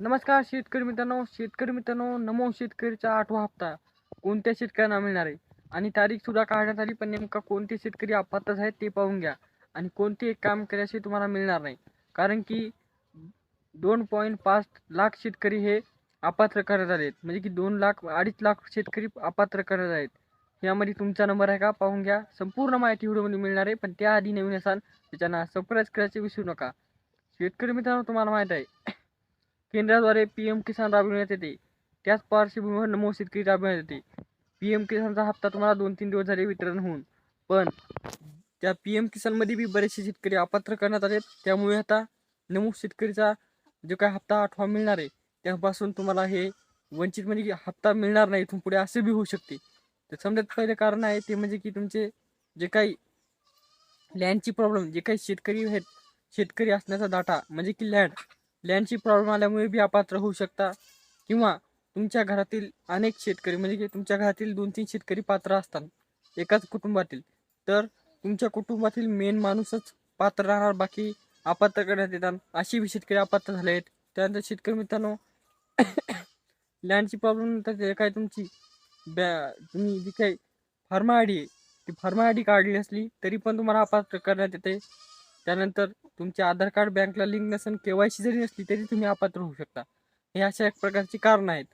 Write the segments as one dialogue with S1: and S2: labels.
S1: नमस्कार शेतकरी मित्रांनो शेतकरी मित्रांनो नमो शेतकरीचा आठवा हप्ता. कोणत्या शेतकऱ्यांना मिळणार आहे? आणि तारीख सुद्धा काढण्यात आली पण नेमका कोणते शेतकरी अपात्रच आहेत ते पाहून घ्या. आणि कोणते एक काम करायचे तुम्हाला मिळणार नाही. कारण की दोन पॉईंट पाच लाख शेतकरी हे अपात्र करण्यात आहेत. म्हणजे की दोन लाख अडीच लाख शेतकरी अपात्र करण्यात आहेत. यामध्ये तुमचा नंबर आहे का? पाहून घ्या. संपूर्ण माहिती व्हिडिओमध्ये मिळणार आहे पण त्याआधी नवीन असाल त्याच्यानं सबस्क्राईब करायचे विसरू नका. शेतकरी मित्रांनो तुम्हाला माहीत आहे केंद्राद्वारे पी एम किसान राबविण्यात येते. त्याच पार्श्वभूमीवर नमो शेतकरी राबविण्यात येते. पी एम किसानचा हप्ता तुम्हाला दोन तीन दिवस झाले वितरण होऊन. पण त्या पी एम किसानमध्ये बी बरेचसे शेतकरी अपात्र करण्यात आले त्यामुळे आता नमो शेतकरीचा जो काय हप्ता आठवा मिळणार आहे त्यापासून तुम्हाला हे वंचित म्हणजे की हप्ता मिळणार नाही इथून पुढे असे बी होऊ शकते. तर समजा पहिले कारण आहे ते म्हणजे की तुमचे जे काही लँडची प्रॉब्लेम जे काही शेतकरी आहेत शेतकरी असण्याचा डाटा म्हणजे की लँड लँडची प्रॉब्लेम आल्यामुळे बी अपात्र होऊ शकता. किंवा तुमच्या घरातील अनेक शेतकरी म्हणजे की तुमच्या घरातील दोन तीन शेतकरी पात्र असतात एकाच कुटुंबातील. तर तुमच्या कुटुंबातील मेन माणूसच पात्र राहणार बाकी अपात्र करण्यात येतात. अशी बी शेतकरी अपात्र झाले आहेत. त्यानंतर शेतकरी मित्रांनो लँडची प्रॉब्लेम नंतर जे काय तुमची बॅ तुम्ही जी काही फार्मा आय डी आहे ती फार्मा आय डी काढली असली तरी पण तुम्हाला अपात्र करण्यात येते. त्यानंतर तुमचे आधार कार्ड बँकला लिंक नसेल के वाय सी जरी नसली तरी तुम्ही अपात्र होऊ शकता. हे अशा एक प्रकारची कारणं आहेत.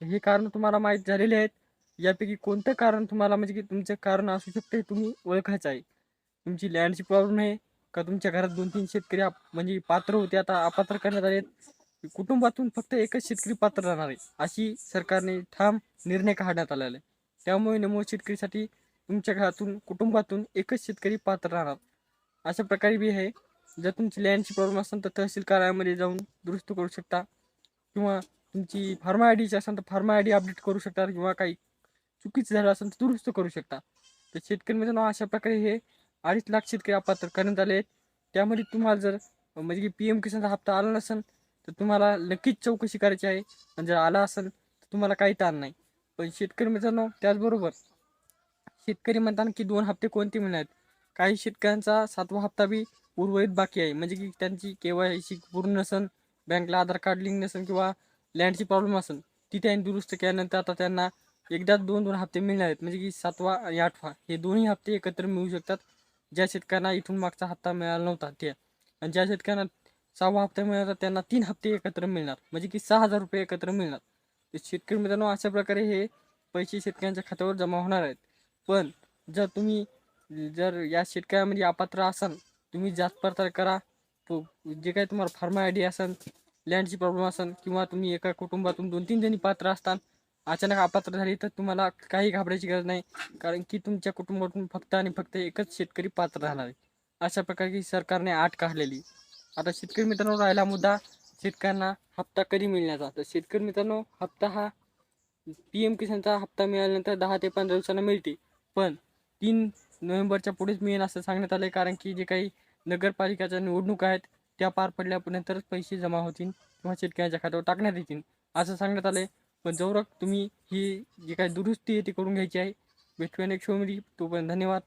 S1: हे कारण तुम्हाला माहीत झालेले आहेत. यापैकी कोणतं कारण तुम्हाला म्हणजे की तुमचं कारण असू शकतं हे तुम्ही ओळखायचं आहे. तुमची लँडची प्रॉब्लेम आहे का तुमच्या घरात दोन तीन शेतकरी आप म्हणजे पात्र होते आता अपात्र करण्यात आले आहेत? कुटुंबातून फक्त एकच शेतकरी पात्र राहणार आहे अशी सरकारने ठाम निर्णय काढण्यात आलेला आहे. त्यामुळे नमो शेतकरीसाठी तुमच्या घरातून कुटुंबातून एकच शेतकरी पात्र राहणार. अशा प्रकारे बी आहे. जर तुमची लँडची प्रॉब्लेम असेल तर तहसील कार्यालयामध्ये जाऊन दुरुस्त करू शकता. किंवा तुमची फार्मा आय डीची असेल तर फार्मा आय डी अपडेट करू शकता. किंवा काही चुकीचं झालं असेल तर दुरुस्त करू शकता. तर शेतकरी मित्रांनो अशा प्रकारे हे अडीच लाख शेतकरी अपात्र करण्यात आले आहेत. त्यामध्ये तुम्हाला जर म्हणजे की पी एम किसानचा हप्ता आला नसेल तर तुम्हाला नक्कीच चौकशी करायची आहे. आणि जर आला असेल तर तुम्हाला काही ताण नाही. पण शेतकरी मित्रांनो त्याचबरोबर शेतकरी म्हणताना की दोन हप्ते कोणते मिळणार आहेत? काही शेतकऱ्यांचा सातवा हप्ता बी उर्वरित बाकी आहे. म्हणजे की त्यांची के सी पूर्ण नसेल बँकला आधार कार्ड लिंक नसेल किंवा लँडची प्रॉब्लेम असेल ती त्यांनी दुरुस्त केल्यानंतर आता त्यांना एकदा दोन दोन हप्ते मिळणार आहेत. म्हणजे की सातवा आणि आठवा हे दोन्ही हप्ते एकत्र मिळू शकतात. ज्या शेतकऱ्यांना इथून मागचा हप्ता मिळाला नव्हता ते. आणि ज्या शेतकऱ्यांना सहावा हप्ता मिळाला त्यांना तीन हप्ते एकत्र मिळणार. म्हणजे की सहा हजार रुपये एकत्र मिळणार. तर शेतकरी मित्रांनो अशा प्रकारे हे पैसे शेतकऱ्यांच्या खात्यावर जमा होणार आहेत. पण जर तुम्ही जर या शेतकऱ्यामध्ये अपात्र असाल तुम्ही जास्त पडताळ करा. तो जे काही तुम्हाला फार्मा आय डी असेल लँडची प्रॉब्लेम असेल किंवा तुम्ही एका कुटुंबातून दोन तीन जणी पात्र असतात अचानक अपात्र झाली तर तुम्हाला काही घाबरायची गरज नाही. कारण की तुमच्या कुटुंबातून फक्त आणि फक्त एकच शेतकरी पात्र राहणार आहे. अशा प्रकारची सरकारने आठ काढलेली. आता शेतकरी मित्रांनो राहिला मुद्दा शेतकऱ्यांना हप्ता कधी मिळण्याचा? तर शेतकरी मित्रांनो हप्ता हा पी एम किसानचा हप्ता मिळाल्यानंतर दहा ते पंधरा दिवसांना मिळते. पण तीन नोव्हेंबरच्या पुढेच मिळेल असं सांगण्यात आलं आहे कारण की जे काही नगरपालिकाच्या निवडणूक आहेत त्या पार पडल्यानंतरच पैसे जमा होतील किंवा शेतकऱ्यांच्या खात्यावर टाकण्यात येतील असं सांगण्यात आलं आहे पण जवळ तुम्ही ही जी काही दुरुस्ती आहे ती करून घ्यायची आहे. बेठवेन एक शोमरी तो पण धन्यवाद.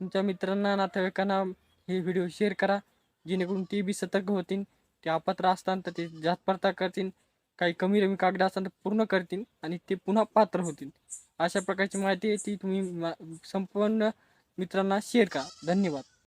S1: तुमच्या मित्रांना नातेवाईकांना हे व्हिडिओ शेअर करा. जेणेकरून ते बी सतर्क होतील ते अपात्र असतात तर ते जात पडताळ करतील. काही कमी रमी कागद असतात तर पूर्ण करतील आणि ते पुन्हा पात्र होतील. अशा प्रकारची माहिती आहे ती तुम्ही मा- संपूर्ण मित्रांना शेअर करा. धन्यवाद.